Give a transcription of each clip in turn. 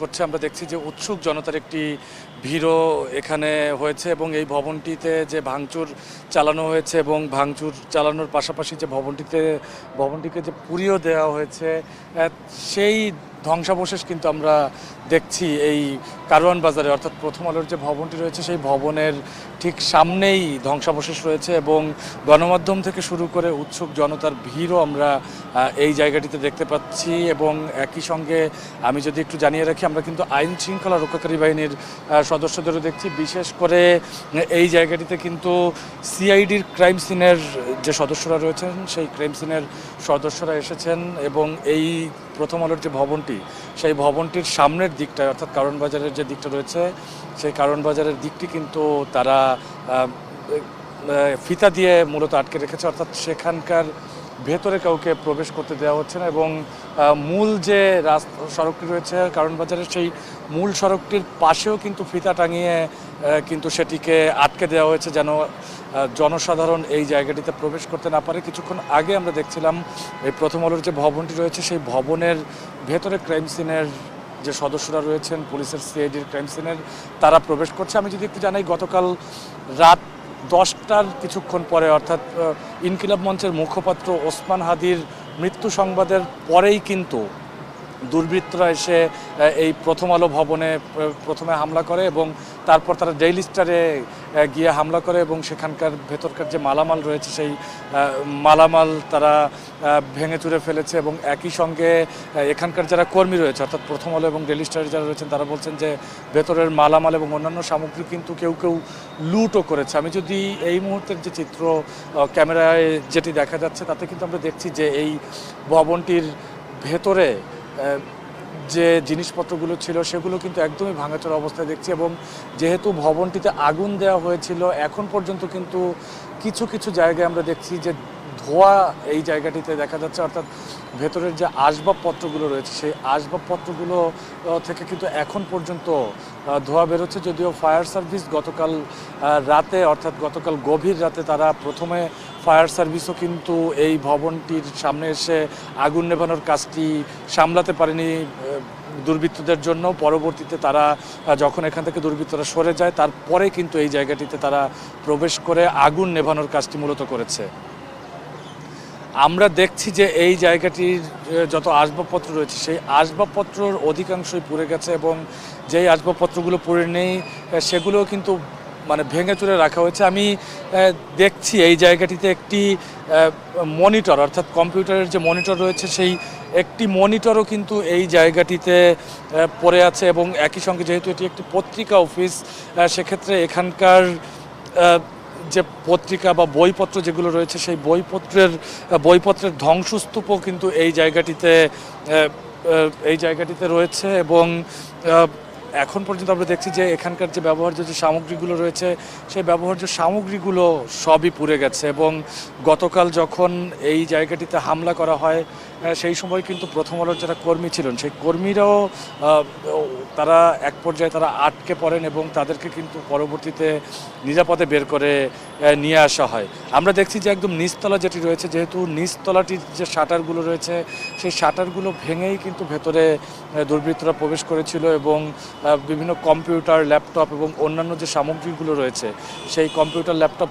করছে, আমরা দেখছি যে উৎসুক জনতার একটি ভিড়ও এখানে হয়েছে এবং এই ভবনটিতে যে ভাঙচুর চালানো হয়েছে এবং ভাঙচুর চালানোর পাশাপাশি যে ভবনটিতে, ভবনটিকে যে পুড়িয়েও দেওয়া হয়েছে সেই ধ্বংসাবশেষ কিন্তু আমরা দেখছি এই কারওয়ান বাজারে। অর্থাৎ প্রথম আলোর যে ভবনটি রয়েছে, সেই ভবনের ঠিক সামনেই ধ্বংসাবশেষ রয়েছে এবং গণমাধ্যম থেকে শুরু করে উৎসুক জনতার ভিড়ও আমরা এই জায়গাটিতে দেখতে পাচ্ছি এবং একই সঙ্গে আমি যদি একটু জানিয়ে রাখি, আমরা কিন্তু আইন শৃঙ্খলা রক্ষাকারী বাহিনীর সদস্যদেরও দেখছি। বিশেষ করে এই জায়গাটিতে কিন্তু সিআইডির ক্রাইম সিনের যে সদস্যরা রয়েছেন, সেই ক্রাইম সিনের সদস্যরা এসেছেন এবং এই প্রথম আলোর যে ভবনটি, সেই ভবনটির সামনের দিকটায়, অর্থাৎ কারণ বাজারের যে দিকটা রয়েছে, সেই কারণ বাজারের দিকটি কিন্তু তারা ফিতা দিয়ে মূলত আটকে রেখেছে, অর্থাৎ সেখানকার ভেতরে কাউকে প্রবেশ করতে দেওয়া হচ্ছে না এবং মূল যে রাস্তা সড়কটি রয়েছে কারণ বাজারের সেই মূল সড়কটির পাশেও কিন্তু ফিতা টাঙিয়ে কিন্তু সেটিকে আটকে দেওয়া হয়েছে যেন জনসাধারণ এই জায়গাটিতে প্রবেশ করতে না পারে। কিছুক্ষণ আগে আমরা দেখছিলাম এই প্রথম আলোর যে ভবনটি রয়েছে, সেই ভবনের ভেতরে ক্রাইম সিনের যে সদস্যরা রয়েছেন, পুলিশের, সিআইডির ক্রাইম সিনের, তারা প্রবেশ করছে। আমি যদি একটু জানাই, গতকাল রাত দশটার কিছুক্ষণ পরে অর্থাৎ ইনকিলাব মঞ্চের মুখপাত্র ওসমান হাদির মৃত্যু সংবাদের পরেই কিন্তু দুর্বৃত্তরা এসে এই প্রথম আলো ভবনে প্রথমে হামলা করে এবং তারপর তারা ডেইলি স্টারে গিয়ে হামলা করে এবং সেখানকার ভেতরকার যে মালামাল রয়েছে সেই মালামাল তারা ভেঙে চুরে ফেলেছে এবং একই সঙ্গে এখানকার যারা কর্মী রয়েছে, অর্থাৎ প্রথম আলো এবং ডেইলি স্টারে যারা রয়েছেন, তারা বলছেন যে ভেতরের মালামাল এবং অন্যান্য সামগ্রী কিন্তু কেউ কেউ লুটও করেছে। আমি যদি এই মুহূর্তের যে চিত্র ক্যামেরায় যেটি দেখা যাচ্ছে, তাতে কিন্তু আমরা দেখছি যে এই ভবনটির ভেতরে যে জিনিসপত্রগুলো ছিল সেগুলো কিন্তু একদমই ভাঙাচোরা অবস্থায় দেখছি এবং যেহেতু ভবনটিতে আগুন দেওয়া হয়েছিল, এখন পর্যন্ত কিন্তু কিছু কিছু জায়গায় আমরা দেখছি যে ধোয়া এই জায়গাটিতে দেখা যাচ্ছে। অর্থাৎ ভেতরের যে আসবাবপত্রগুলো রয়েছে, সেই আসবাবপত্রগুলো থেকে কিন্তু এখন পর্যন্ত ধোয়া বেরোচ্ছে। যদিও ফায়ার সার্ভিস গতকাল রাতে, অর্থাৎ গতকাল গভীর রাতে তারা প্রথমে ফায়ার সার্ভিসও কিন্তু এই ভবনটির সামনে এসে আগুন নেভানোর কাজটি সামলাতে পারেনি দুর্বৃত্তদের জন্য। পরবর্তীতে তারা যখন এখান থেকে দুর্বৃত্তরা সরে যায়, তারপরে কিন্তু এই জায়গাটিতে তারা প্রবেশ করে আগুন নেভানোর কাজটি মূলত করেছে। আমরা দেখছি যে এই জায়গাটির যত আসবাবপত্র রয়েছে, সেই আসবাবপত্রর অধিকাংশই পুড়ে গেছে এবং যেই আসবাবপত্রগুলো পুড়ে নেই সেগুলোও কিন্তু মানে ভেঙে চুরে রাখা হয়েছে। আমি দেখছি এই জায়গাটিতে একটি মনিটর, অর্থাৎ কম্পিউটারের যে মনিটর রয়েছে, সেই একটি মনিটরও কিন্তু এই জায়গাটিতে পড়ে আছে এবং একই সঙ্গে যেহেতু এটি একটি পত্রিকা অফিস সেক্ষেত্রে এখানকার যে পত্রিকা বা বইপত্র যেগুলো রয়েছে, সেই বইপত্রের বইপত্রের ধ্বংসস্তূপও কিন্তু এই জায়গাটিতে এই জায়গাটিতে রয়েছে এবং এখন পর্যন্ত আমরা দেখছি যে এখানকার যে ব্যবহার্য যে সামগ্রীগুলো রয়েছে, সেই ব্যবহার্য সামগ্রীগুলো সবই পুড়ে গেছে এবং গতকাল যখন এই জায়গাটিতে হামলা করা হয় সেই সময় কিন্তু প্রথম আলোর যারা কর্মী ছিলেন, সেই কর্মীরাও তারা এক পর্যায়ে তারা আটকে পড়েন এবং তাদেরকে কিন্তু পরবর্তীতে নিরাপদে বের করে নিয়ে আসা হয়। আমরা দেখছি যে একদম নিচতলা যেটি রয়েছে, যেহেতু নিচতলাটির যে শাটারগুলো রয়েছে, সেই শাটারগুলো ভেঙেই কিন্তু ভেতরে দুর্বৃত্তরা প্রবেশ করেছিল এবং বিভিন্ন কম্পিউটার, ল্যাপটপ এবং অন্যান্য যে সামগ্রীগুলো রয়েছে, সেই কম্পিউটার, ল্যাপটপ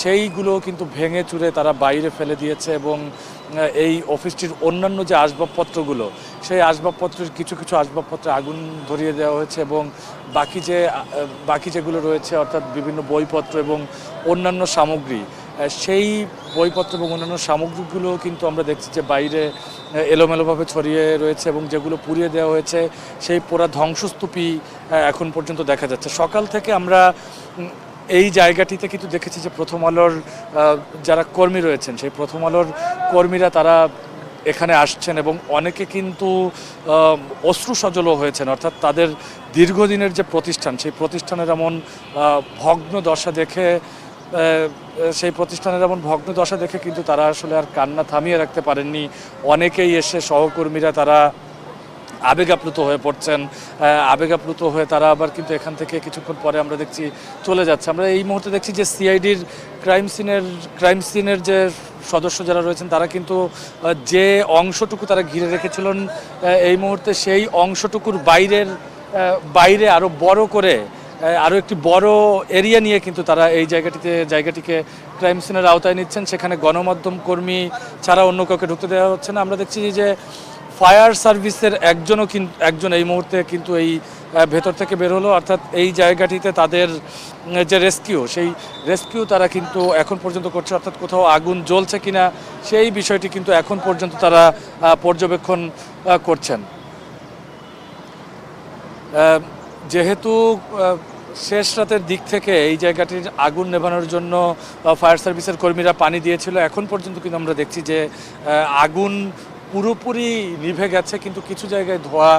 সেইগুলো কিন্তু ভেঙে চুরে তারা বাইরে ফেলে দিয়েছে এবং এই অফিসটির অন্যান্য যে আসবাবপত্রগুলো, সেই আসবাবপত্রের কিছু কিছু আসবাবপত্রে আগুন ধরিয়ে দেওয়া হয়েছে এবং বাকি যে বাকি যেগুলো রয়েছে, অর্থাৎ বিভিন্ন বইপত্র এবং অন্যান্য সামগ্রী সেই বইপত্র এবং অন্যান্য সামগ্রীগুলো কিন্তু আমরা দেখছি যে বাইরে এলোমেলোভাবে ছড়িয়ে রয়েছে এবং যেগুলো পুড়িয়ে দেওয়া হয়েছে, সেই পোড়া ধ্বংসস্তূপই এখন পর্যন্ত দেখা যাচ্ছে। সকাল থেকে আমরা এই জায়গাটিতে কিন্তু দেখেছি যে প্রথম আলোর যারা কর্মী রয়েছেন, সেই প্রথম আলোর কর্মীরা তারা এখানে আসছেন এবং অনেকে কিন্তু অশ্রু সজলও হয়েছেন। অর্থাৎ তাদের দীর্ঘদিনের যে প্রতিষ্ঠান, সেই প্রতিষ্ঠানের এমন ভগ্ন দশা দেখে সেই প্রতিষ্ঠানের এমন ভগ্ন দশা দেখে কিন্তু তারা আসলে আর কান্না থামিয়ে রাখতে পারেননি। অনেকেই এসে সহকর্মীরা তারা আবেগ আপ্লুত হয়ে পড়ছেন আবেগাপ্লুত হয়ে তারা আবার কিন্তু এখান থেকে কিছুক্ষণ পরে আমরা দেখছি চলে যাচ্ছে। আমরা এই মুহূর্তে দেখছি যে সিআইডির ক্রাইম সিনের ক্রাইম সিনের যে সদস্য যারা রয়েছেন, তারা কিন্তু যে অংশটুকু তারা ঘিরে রেখেছিলেন এই মুহূর্তে সেই অংশটুকুর বাইরের বাইরে আরও বড় করে আরও একটি বড় এরিয়া নিয়ে কিন্তু তারা এই জায়গাটিতে, জায়গাটিকে ক্রাইম সিনের আওতায় নিচ্ছেন। সেখানে গণমাধ্যম কর্মী ছাড়া অন্য কাউকে ঢুকতে দেওয়া হচ্ছে না। আমরা দেখছি যে ফায়ার সার্ভিসের একজনও কিন্তু একজন এই মুহূর্তে কিন্তু এই ভেতর থেকে বের হলো, অর্থাৎ এই জায়গাটিতে তাদের যে রেস্কিউ, সেই রেস্কিউ তারা কিন্তু এখন পর্যন্ত করছে, অর্থাৎ কোথাও আগুন জ্বলছে কিনা, সেই বিষয়টি কিন্তু এখন পর্যন্ত তারা পর্যবেক্ষণ করছেন। যেহেতু শেষ রাতের দিক থেকে এই জায়গাটির আগুন নেভানোর জন্য ফায়ার সার্ভিসের কর্মীরা পানি দিয়েছিল, এখন পর্যন্ত কিন্তু আমরা দেখছি যে আগুন পুরোপুরি নিভে গেছে, কিন্তু কিছু জায়গায় ধোয়া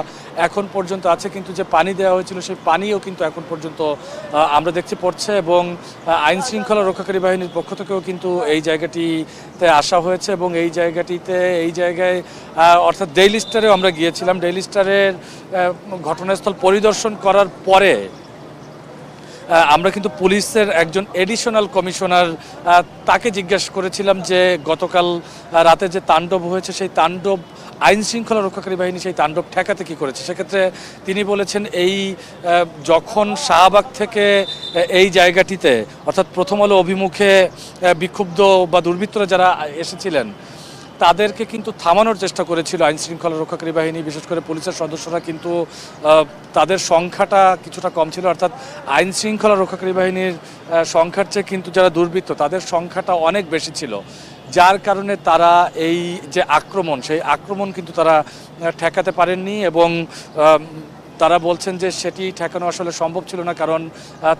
এখন পর্যন্ত আছে, কিন্তু যে পানি দেওয়া হয়েছিল সেই পানিও কিন্তু এখন পর্যন্ত আমরা দেখছি পড়ছে এবং আইন শৃঙ্খলা রক্ষাকারী বাহিনীর পক্ষ থেকেও কিন্তু এই জায়গাটিতে আসা হয়েছে এবং এই জায়গাটিতে, এই জায়গায় অর্থাৎ ডেইলি স্টারেও আমরা গিয়েছিলাম। ডেইলি স্টারের ঘটনাস্থল পরিদর্শন করার পরে আমরা কিন্তু পুলিশের একজন এডিশনাল কমিশনার তাকে জিজ্ঞাসা করেছিলাম যে গতকাল রাতে যে তাণ্ডব হয়েছে, সেই তাণ্ডব আইন শৃঙ্খলা রক্ষাকারী বাহিনী সেই তাণ্ডব ঠেকাতে কি করেছে? সেক্ষেত্রে তিনি বলেছেন এই যখন শাহবাগ থেকে এই জায়গাটিতে, অর্থাৎ প্রথম আলো অভিমুখে বিক্ষুব্ধ বা দুর্বৃত্তরা যারা এসেছিলেন তাদেরকে কিন্তু থামানোর চেষ্টা করেছিল আইন শৃঙ্খলা রক্ষাকারী বাহিনী, বিশেষ করে পুলিশের সদস্যরা কিন্তু তাদের সংখ্যাটা কিছুটা কম ছিল। অর্থাৎ আইন শৃঙ্খলা রক্ষাকারী বাহিনীর সংখ্যার চেয়ে কিন্তু যারা দুর্বৃত্ত, তাদের সংখ্যাটা অনেক বেশি ছিল। যার কারণে তারা এই যে আক্রমণ, সেই আক্রমণ কিন্তু তারা ঠেকাতে পারেননি এবং তারা বলছেন যে সেটি ঠেকানো আসলে সম্ভব ছিল না, কারণ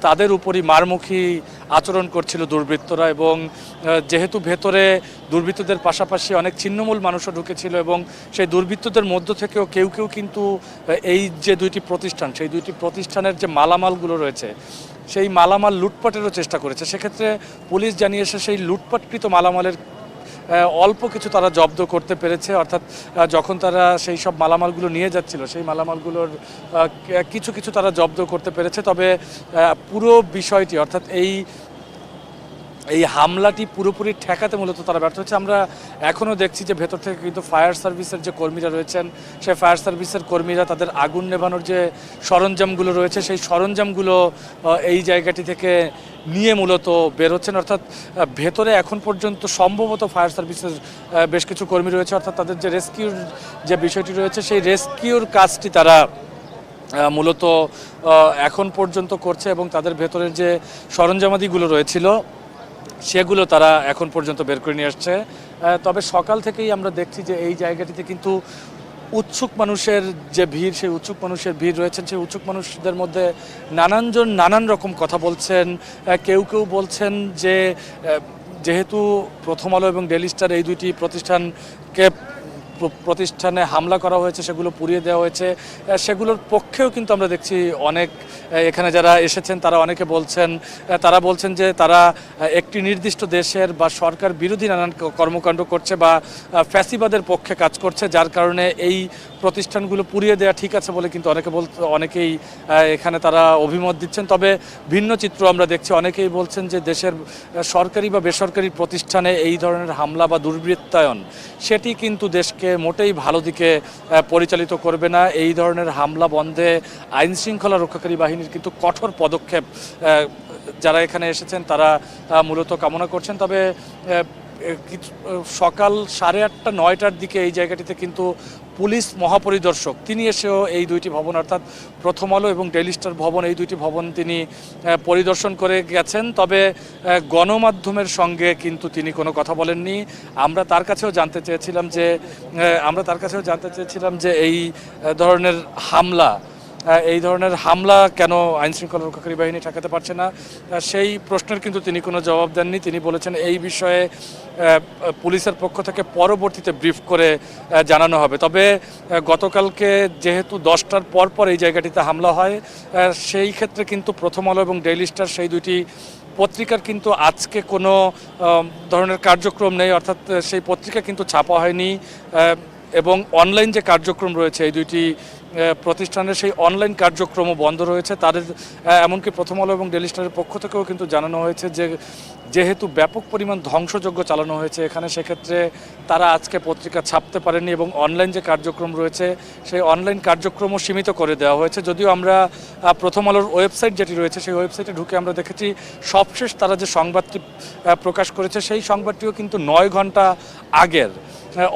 তাদের উপরই মারমুখী আচরণ করছিল দুর্বৃত্তরা এবং যেহেতু ভেতরে দুর্বৃত্তদের পাশাপাশি অনেক ছিন্নমূল মানুষও ঢুকেছিল এবং সেই দুর্বৃত্তদের মধ্য থেকেও কেউ কেউ কিন্তু এই যে দুইটি প্রতিষ্ঠান, সেই দুইটি প্রতিষ্ঠানের যে মালামালগুলো রয়েছে, সেই মালামাল লুটপাটেরও চেষ্টা করেছে। সেক্ষেত্রে পুলিশ জানিয়েছে সেই লুটপাটকৃত মালামালের অল্প কিছু তারা জব্দ করতে পেরেছে, অর্থাৎ যখন তারা সেই সব মালামালগুলো নিয়ে যাচ্ছিল, সেই মালামালগুলোর কিছু কিছু তারা জব্দ করতে পেরেছে। তবে পুরো বিষয়টি, অর্থাৎ এই এই হামলাটি পুরোপুরি ঠেকাতে মূলত তারা ব্যর্থ হচ্ছে আমরা এখনও দেখছি যে ভেতর থেকে কিন্তু ফায়ার সার্ভিসের যে কর্মীরা রয়েছেন, সেই ফায়ার সার্ভিসের কর্মীরা তাদের আগুন নেভানোর যে সরঞ্জামগুলো রয়েছে, সেই সরঞ্জামগুলো এই জায়গাটি থেকে নিয়ে মূলত বেরোচ্ছেন অর্থাৎ ভেতরে এখন পর্যন্ত সম্ভবত ফায়ার সার্ভিসের বেশ কিছু কর্মী রয়েছে। অর্থাৎ তাদের যে রেস্কিউর যে বিষয়টি রয়েছে, সেই রেস্কিউর কাজটি তারা মূলত এখন পর্যন্ত করছে এবং তাদের ভেতরের যে সরঞ্জামাদিগুলো রয়েছিল সেগুলো তারা এখন পর্যন্ত বের করে নিয়ে আসছে। তবে সকাল থেকেই আমরা দেখছি যে এই জায়গাটিতে কিন্তু উৎসুক মানুষের যে ভিড়, সেই উৎসুক মানুষের ভিড় রয়েছেন। সেই উৎসুক মানুষদের মধ্যে নানানজন নানান রকম কথা বলছেন। কেউ কেউ বলছেন যে যেহেতু প্রথম আলো এবং ডেলি স্টার এই দুইটি প্রতিষ্ঠানকে প্র- প্রতিষ্ঠানে হামলা করা হয়েছে, সেগুলো পুড়িয়ে দেওয়া হয়েছে। সেগুলোর পক্ষেও কিন্তু আমরা দেখছি অনেক এখানে যারা এসেছেন, তারা অনেকে বলছেন তারা বলছেন যে তারা একটি নির্দিষ্ট দেশের বা সরকার বিরোধী নানান কর্মকাণ্ড করছে বা ফ্যাসিবাদের পক্ষে কাজ করছে, যার কারণে এই প্রতিষ্ঠানগুলো পুড়িয়ে দেওয়া ঠিক আছে বলে কিন্তু অনেকে বল, অনেকেই এখানে তারা অভিমত দিচ্ছেন। তবে ভিন্ন চিত্র আমরা দেখছি, অনেকেই বলছেন যে দেশের সরকারি বা বেসরকারি প্রতিষ্ঠানে এই ধরনের হামলা বা দুর্বৃত্তায়ন, সেটি কিন্তু দেশকে মোটেই ভালো দিকে পরিচালিত করবে না। এই ধরনের হামলা বন্ধে আইনশৃঙ্খলা রক্ষাকারী বাহিনীর কিন্তু কঠোর পদক্ষেপ যারা এখানে এসেছেন, তারা মূলত কামনা করছেন। তবে সকাল সাড়ে আটটা, নয়টার দিকে এই জায়গাটিতে কিন্তু পুলিশ মহাপরিদর্শক, তিনি এসেও এই দুইটি ভবন, অর্থাৎ প্রথম আলো এবং ডেলি স্টার ভবন, এই দুইটি ভবন তিনি পরিদর্শন করে গেছেন। তবে গণমাধ্যমের সঙ্গে কিন্তু তিনি কোনো কথা বলেননি। আমরা তার কাছেও জানতে চেয়েছিলাম যে আমরা তার কাছেও জানতে চেয়েছিলাম যে এই ধরনের হামলা এই ধরনের হামলা কেন আইন শৃঙ্খলা রক্ষাকারী বাহিনী ঠেকাতে পারছে না? সেই প্রশ্নের কিন্তু তিনি কোনো জবাব দেননি। তিনি বলেছেন এই বিষয়ে পুলিশের পক্ষ থেকে পরবর্তীতে ব্রিফ করে জানানো হবে। তবে গতকালকে যেহেতু দশটার পর পর এই জায়গাটিতে হামলা হয় সেই ক্ষেত্রে কিন্তু প্রথম আলো এবং ডেইলি স্টার সেই দুইটি পত্রিকার কিন্তু আজকে কোনো ধরনের কার্যক্রম নেই। অর্থাৎ সেই পত্রিকা কিন্তু ছাপা হয়নি এবং অনলাইন যে কার্যক্রম রয়েছে, এই দুইটি প্রতিষ্ঠানের সেই অনলাইন কার্যক্রমও বন্ধ রয়েছে। তাদের এমনকি প্রথম আলো এবং ডেলি স্টারের পক্ষ থেকেও কিন্তু জানানো হয়েছে যে, যেহেতু ব্যাপক পরিমাণ ধ্বংসযজ্ঞ চালানো হয়েছে, এখানে সেক্ষেত্রে তারা আজকে পত্রিকা ছাপতে পারেনি এবং অনলাইন যে কার্যক্রম রয়েছে, সেই অনলাইন কার্যক্রমও সীমিত করে দেওয়া হয়েছে। যদিও আমরা প্রথম আলোর ওয়েবসাইট যেটি রয়েছে, সেই ওয়েবসাইটে ঢুকে আমরা দেখেছি, সবশেষ তারা যে সংবাদটি প্রকাশ করেছে, সেই সংবাদটিও কিন্তু নয় ঘণ্টা আগের।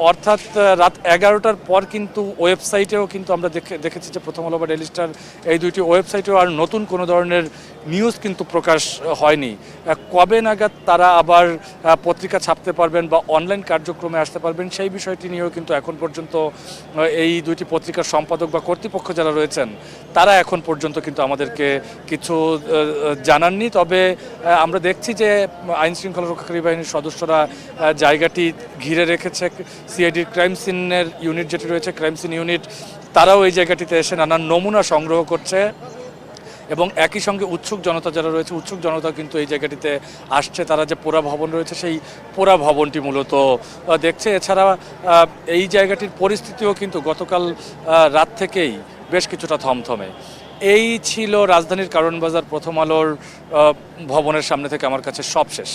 অর্থাৎ রাত এগারোটার পর কিন্তু ওয়েবসাইটেও কিন্তু আমরা দেখে দেখেছি যে প্রথম আলো বা ডেলি স্টার এই দুইটি ওয়েবসাইটেও আর নতুন কোনো ধরনের নিউজ কিন্তু প্রকাশ হয়নি। কবে নাগাদ তারা আবার পত্রিকা ছাপতে পারবেন বা অনলাইন কার্যক্রমে আসতে পারবেন সেই বিষয়টি নিয়েও কিন্তু এখন পর্যন্ত এই দুইটি পত্রিকার সম্পাদক বা কর্তৃপক্ষ যারা রয়েছেন, তারা এখন পর্যন্ত কিন্তু আমাদেরকে কিছু জানাননি। তবে আমরা দেখছি যে আইন শৃঙ্খলা রক্ষাকারী বাহিনীর সদস্যরা জায়গাটি ঘিরে রেখেছে। সিআইডির ক্রাইম সিনের ইউনিট যেটি রয়েছে ক্রাইম সিন ইউনিট তারাও এই জায়গাটিতে এসে নানান নমুনা সংগ্রহ করছে এবং একই সঙ্গে উৎসুক জনতা যারা রয়েছে, উৎসুক জনতা কিন্তু এই জায়গাটিতে আসছে। তারা যে পোড়া ভবন রয়েছে, সেই পোড়া ভবনটি মূলত দেখছে। এছাড়া এই জায়গাটির পরিস্থিতিও কিন্তু গতকাল রাত থেকেই বেশ কিছুটা থমথমে। এই ছিল রাজধানীর কারণ বাজার প্রথম আলোর ভবনের সামনে থেকে আমার কাছে সবশেষ।